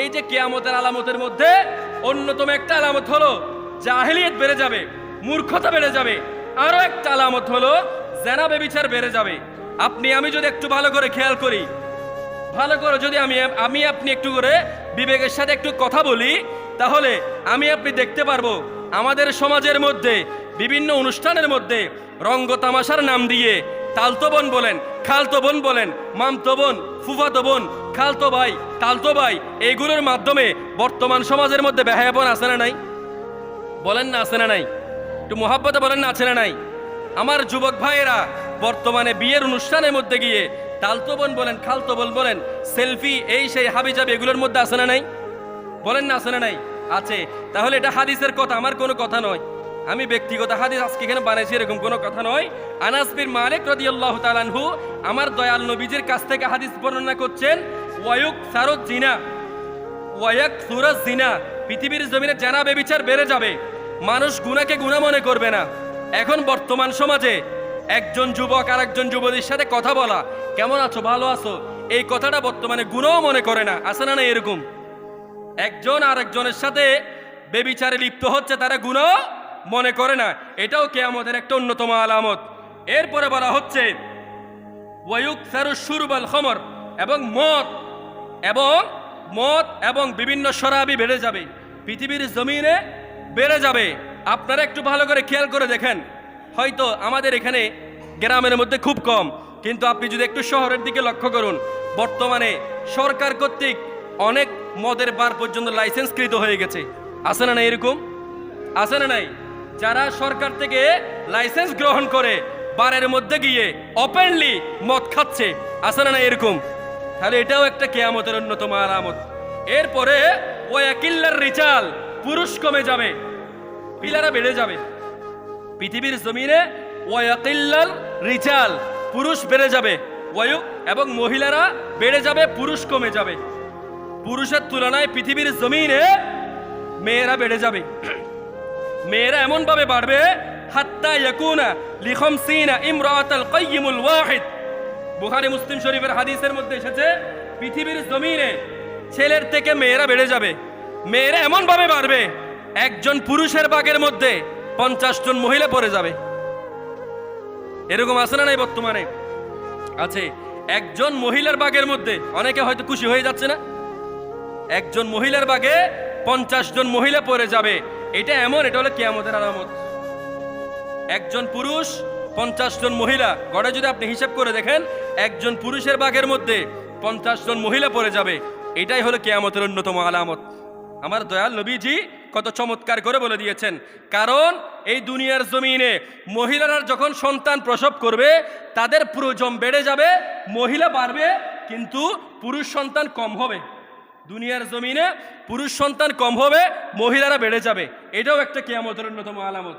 এই যে কেয়ামতের আলামতের মধ্যে অন্যতম একটা আলামত হলো, জাহেলিয়ত বেড়ে যাবে, মূর্খতা বেড়ে যাবে। আরও একটা আলামত হলো, জেনা বেবিচার বেড়ে যাবে। আপনি, আমি যদি একটু ভালো করে খেয়াল করি, ভালো করে যদি আমি আমি আপনি একটু করে বিবেকের সাথে একটু কথা বলি, তাহলে আমি আপনি দেখতে পারব, আমাদের সমাজের মধ্যে, বিভিন্ন অনুষ্ঠানের মধ্যে রঙ্গ তামাশার নাম দিয়ে তালতো বোন বলেন, খালতো বোন বলেন, মামতো বোন, ফুফাতো বোন, খালতো ভাই, তালতো ভাই, এইগুলোর মাধ্যমে বর্তমান সমাজের মধ্যে বেহায়াপন আছে না নাই? বলেন না আছে না নাই? একটু মোহাব্বতে বলেন না আছে না নাই? আমার যুবক ভাইয়েরা, বর্তমানে বিয়ের অনুষ্ঠানের মধ্যে গিয়ে তালতো বোন বলেন, খালতো বোন বলেন, সেলফি, এই সেই হাবিজাবি এগুলোর মধ্যে আছে না নাই? বলেন না আছে না নাই? আছে। তাহলে এটা হাদিসের কথা, আমার কোনো কথা নয়। আমি ব্যক্তিগত হাদিস আজকে এখানে বানাইছি, এরকম কোনো কথা নয়। আনাস বিন মালিক রাদিয়াল্লাহু তাআলাহু আমার দয়াল নবীজির কাছ থেকে হাদিস বর্ণনা করছেন, ওয়ায়ুক সারত জিনা ওয়াক সুরজ জিনা, পৃথিবীর জমিনে জানা বেবিচার বেড়ে যাবে। মানুষ গুনাকে গুণা মনে করবে না। এখন বর্তমান সমাজে একজন যুবক আর একজন যুবতীর সাথে কথা বলা, কেমন আছো? ভালো আছো? এই কথাটা বর্তমানে গুণও মনে করে না। আছে না না এরকম? একজন আর একজনের সাথে বেবিচারে লিপ্ত হচ্ছে, তারা গুণ মনে করে না, এটাও কে আমাদের একটা অন্যতম আলামত। এরপরে বলা হচ্ছে সুরবাল এবং মদ এবং মদ এবং বিভিন্ন শরাবি বেড়ে যাবে। পৃথিবীর জমিনে বেড়ে যাবে। আপনারা একটু ভালো করে খেয়াল করে দেখেন। হয়তো আমাদের এখানে গ্রামের মধ্যে খুব কম, কিন্তু আপনি যদি একটু শহরের দিকে লক্ষ্য করুন, বর্তমানে সরকার কর্তৃক অনেক মদের বার পর্যন্ত লাইসেন্সকৃত হয়ে গেছে। আছে না না এরকম? আছে না নাই? যারা সরকার থেকে লাইসেন্স গ্রহণ করে, বারের মধ্যে গিয়ে ওপেনলি মদ খাচ্ছে। আছে না না এরকম? তাহলে এটাও একটা কেয়ামতের অন্যতম আলামত। এরপরে ওয়াকিল্লার রিচাল, পুরুষ কমে যাবে, পিলারা বেড়ে যাবে। পৃথিবীর জমিনে ওয়াকিল্লাল রিচাল, পুরুষ বেড়ে যাবে। ওয়ু এবং মহিলারা বেড়ে যাবে, পুরুষ কমে যাবে। পুরুষের তুলনায় পৃথিবীর জমিনে মেয়েরা বেড়ে যাবে। মেয়েরা এমন ভাবে বাড়বে, হাত্তা ইয়াকুনা লিখম সিনা ইমরাতাল কাইয়িমুল ওয়াহিদ। বুখারী মুসলিম শরীফের হাদিসের মধ্যে এসেছে, পৃথিবীর জমিনে ছেলের থেকে মেয়েরা বেড়ে যাবে। মেয়েরা এমন ভাবে বাড়বে, একজন পুরুষের বাগের মধ্যে পঞ্চাশ জন মহিলা পড়ে যাবে। এরকম আছে না নাই বর্তমানে? আছে। একজন মহিলার বাগের মধ্যে, অনেকে হয়তো খুশি হয়ে যাচ্ছে না? একজন মহিলার বাগে পঞ্চাশ জন মহিলা পড়ে যাবে। এটা এমন, এটা হলো কেয়ামতের আলামত। একজন পুরুষ, পঞ্চাশ জন মহিলা। গড়ে যদি আপনি হিসাব করে দেখেন, একজন পুরুষের বাঘের মধ্যে পঞ্চাশ জন মহিলা পড়ে যাবে। এটাই হলো কেয়ামতের অন্যতম আলামত। আমার দয়াল নবীজি কত চমৎকার করে বলে দিয়েছেন। কারণ এই দুনিয়ার জমিনে মহিলারা যখন সন্তান প্রসব করবে, তাদের প্রজম বেড়ে যাবে, মহিলা বাড়বে, কিন্তু পুরুষ সন্তান কম হবে। দুনিয়ার জমিনে পুরুষ সন্তান কম হবে মহিলারা বেড়ে যাবে। এটাও একটা কেয়ামতের অন্যতম আলামত।